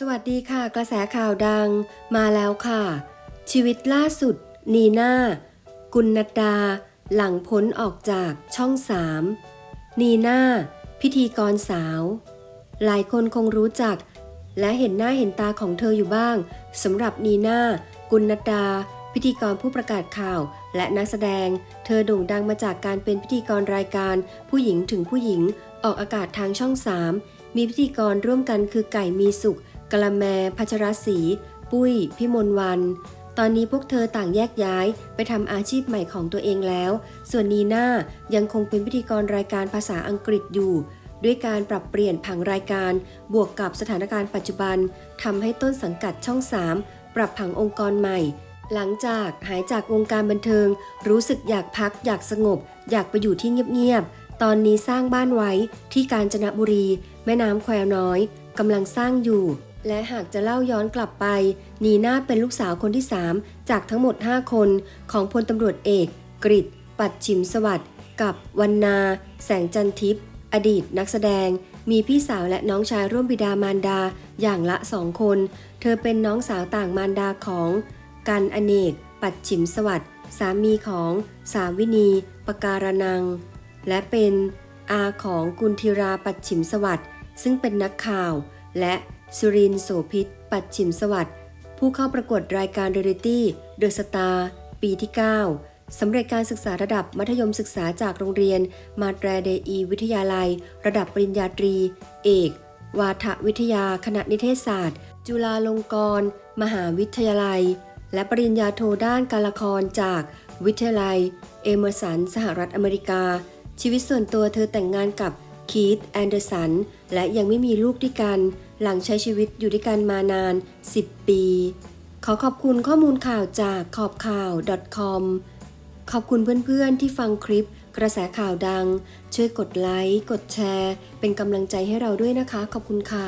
สวัสดีค่ะ กระแสข่าวดังมาแล้วค่ะ ชีวิตล่าสุด นีน่ากุลนัดา หลังพ้นออกจากช่องสามนีน่าพิธีกรสาว หลายคนคงรู้จัก และเห็นหน้าเห็นตาของเธออยู่บ้างสำหรับนีน่ากุลนัดดา พิธีกรผู้ประกาศข่าว และนักแสดง เธอโด่งดังมาจากการเป็นพิธีกรรายการ ผู้หญิงถึงผู้หญิงออกอากาศทางช่อง3มีพิธีกรร่วมกันคือไก่มีสุข กละแม พัชรศรี ปุ้ย พิมลวัน ตอนนี้พวกเธอต่างแยกย้ายไปทำอาชีพใหม่ของตัวเองแล้ว ส่วนนีน่ายังคงเป็นพิธีกรรายการภาษาอังกฤษอยู่ ด้วยการปรับเปลี่ยนผังรายการ บวกกับสถานการณ์ปัจจุบันทำให้ต้นสังกัดช่อง 3 ปรับผังองค์กรใหม่ หลังจากหายจากวงการบันเทิง รู้สึกอยากพัก อยากสงบ อยากไปอยู่ที่เงียบๆ ตอนนี้สร้างบ้านไว้ที่กาญจนบุรี แม่น้ำแควน้อยกำลังสร้างอยู่ และหากจะเล่าย้อนกลับไปนีนาเป็นลูกสาวคนที่ 3 จากทั้งหมด 5 คนของพลตำรวจเอก กริตปัดชิมสวัสด์กับวันนา แสงจันทิพย์อดีตนักแสดง มีพี่สาวและน้องชายร่วมบิดามารดาอย่างละสองคน เธอเป็นน้องสาวต่างมารดาของ กันอเนก ปัดฉิมสวัสด์สามีของสาวินีปการนัง และเป็นอาของกุลธิราปัดฉิมสวัสด์ซึ่งเป็นนักข่าว และสุรินโสพิษ ปัดฉิมสวัสดิ์ผู้เข้าประกวดรายการเดลิตี้เดอะสตาร์ปีที่ 9 สำเร็จการศึกษาระดับมัธยมศึกษาจากโรงเรียน มาตรเดอีวิทยาลัย ระดับปริญญาตรี เอก วาทวิทยาคณะนิเทศศาสตร์ จุฬาลงกรณ์มหาวิทยาลัย และปริญญาโทด้านการละครจากวิทยาลัย เอเมอร์สัน สหรัฐอเมริกา ชีวิตส่วนตัวเธอแต่งงานกับ คีธแอนเดอร์สัน และยังไม่มีลูกด้วยกัน หลังใช้ชีวิตอยู่ด้วยกันมานาน 10 ปี ขอขอบคุณข้อมูลข่าวจากขอบข่าว .com ขอบคุณเพื่อนๆที่ฟังคลิปกระแสข่าวดัง ช่วยกดไลค์ กดแชร์ เป็นกำลังใจให้เราด้วยนะคะ ขอบคุณค่ะ